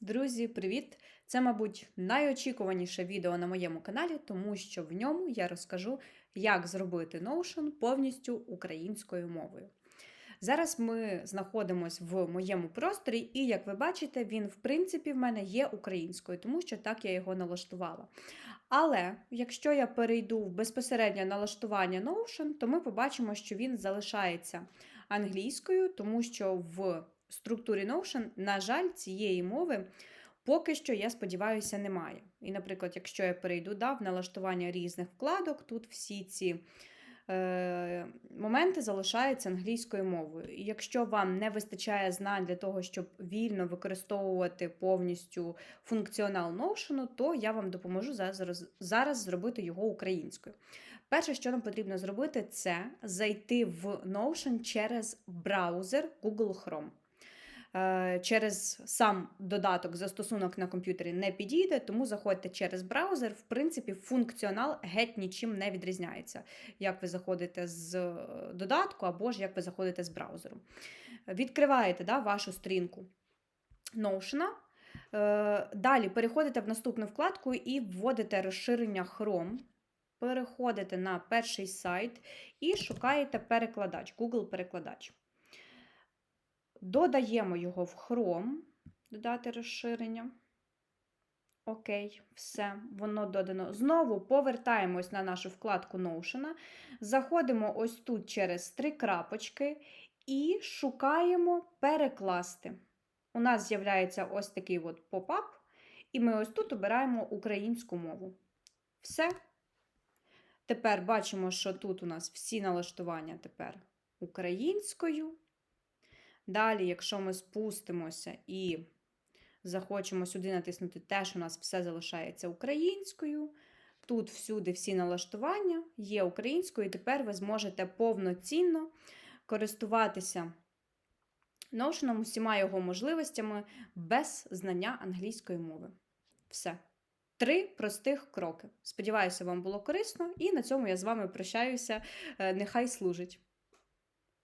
Друзі, привіт! Це, мабуть, найочікуваніше відео на моєму каналі, тому що в ньому я розкажу, як зробити Notion повністю українською мовою. Зараз ми знаходимося в моєму просторі, і, як ви бачите, він, в принципі, в мене є українською, тому що так я його налаштувала. Але якщо я перейду в безпосереднє налаштування Notion, то ми побачимо, що він залишається англійською, тому що в структурі Notion, на жаль, цієї мови поки що, я сподіваюся, немає. І, наприклад, якщо я перейду да, в налаштування різних вкладок, тут всі ці е, моменти залишаються англійською мовою. І якщо вам не вистачає знань для того, щоб вільно використовувати повністю функціонал Notion, то я вам допоможу зараз, зараз зробити його українською. Перше, що нам потрібно зробити, це зайти в Notion через браузер Google Chrome. Е, Через сам додаток застосунок на комп'ютері не підійде, тому заходьте через браузер. В принципі, функціонал геть нічим не відрізняється, як ви заходите з е, додатку або ж як ви заходите з браузеру. Відкриваєте да, вашу сторінку Notion. Е, Далі переходите в наступну вкладку і вводите розширення Chrome. Переходите на перший сайт і шукаєте перекладач, Google-перекладач. Додаємо його в Chrome, додати розширення. Окей, все, воно додано. Знову повертаємось на нашу вкладку Notion, заходимо ось тут через три крапочки і шукаємо перекласти. У нас з'являється ось такий от поп-ап, і ми ось тут обираємо українську мову. Все. Тепер бачимо, що тут у нас всі налаштування тепер українською. Далі, якщо ми спустимося і захочемо сюди натиснути теж у нас все залишається українською. Тут всюди всі налаштування є українською, і тепер ви зможете повноцінно користуватися Notion усіма його можливостями без знання англійської мови. Все. Три простих кроки. Сподіваюся, вам було корисно, і на цьому я з вами прощаюся. Е, Нехай служить!